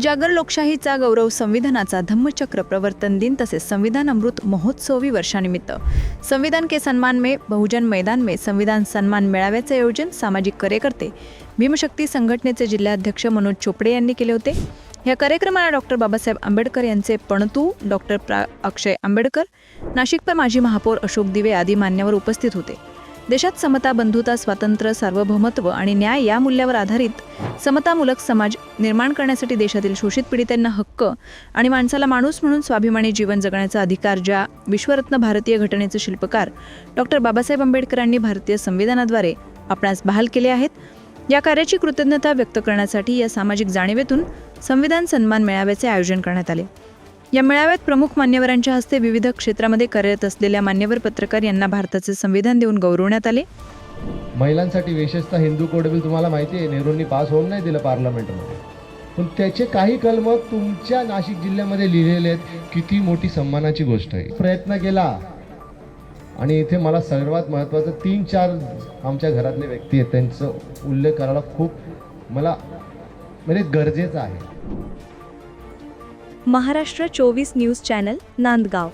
जागर लोकशाहीचा गौरव संविधानाचा धम्मचक्र प्रवर्तन दिन तसेच संविधान अमृत महोत्सवी वर्षानिमित्त. संविधान के सन्मान में बहुजन मैदान में संविधान सन्मान मेळाव्याचे आयोजन सामाजिक कार्यकर्ते भीमशक्ती संघटनेचे जिल्हाध्यक्ष मनोज चोपडे यांनी केले होते. या कार्यक्रमाला डॉक्टर बाबासाहेब आंबेडकर यांचे पणतू डॉक्टर प्रा. अक्षय आंबेडकर नाशिकचे माजी महापौर अशोक दिवे आदी मान्यवर उपस्थित होते. देशात समता बंधुता स्वातंत्र्य सार्वभौमत्व आणि न्याय या मूल्यावर आधारित समतामूलक समाज निर्माण करण्यासाठी देशातील शोषित पीडितांना हक्क आणि माणसाला माणूस म्हणून स्वाभिमानी जीवन जगण्याचा अधिकार ज्या विश्वरत्न भारतीय घटनेचे शिल्पकार डॉक्टर बाबासाहेब आंबेडकरांनी भारतीय संविधानाद्वारे आपणास बहाल केले आहेत या कार्याची कृतज्ञता व्यक्त करण्यासाठी या सामाजिक जाणीवेतून संविधान सन्मान मेळाव्याचे आयोजन करण्यात आले. या मेळाव्यात प्रमुख मान्यवरांच्या हस्ते विविध क्षेत्रामध्ये कार्यरत असलेल्या मान्यवर पत्रकार यांना भारताचे संविधान देऊन गौरवण्यात आले. महिलांसाठी विशेषतः हिंदू कोड बिल तुम्हाला माहिती आहे नेहरूंनी पास होऊन नाही दिलं पार्लमेंटमध्ये. पण त्याचे काही कलम तुमच्या नाशिक जिल्ह्यामध्ये लिहिलेले आहेत. किती मोठी सन्मानाची गोष्ट आहे. प्रयत्न केला. आणि इथे मला सर्वात महत्त्वाचं तीन चार आमच्या घरातले व्यक्ती आहेत. त्यांचं उल्लेख करायला खूप मला म्हणजे गरजेचं आहे. महाराष्ट्र चोवीस न्यूज चॅनल नांदगाव.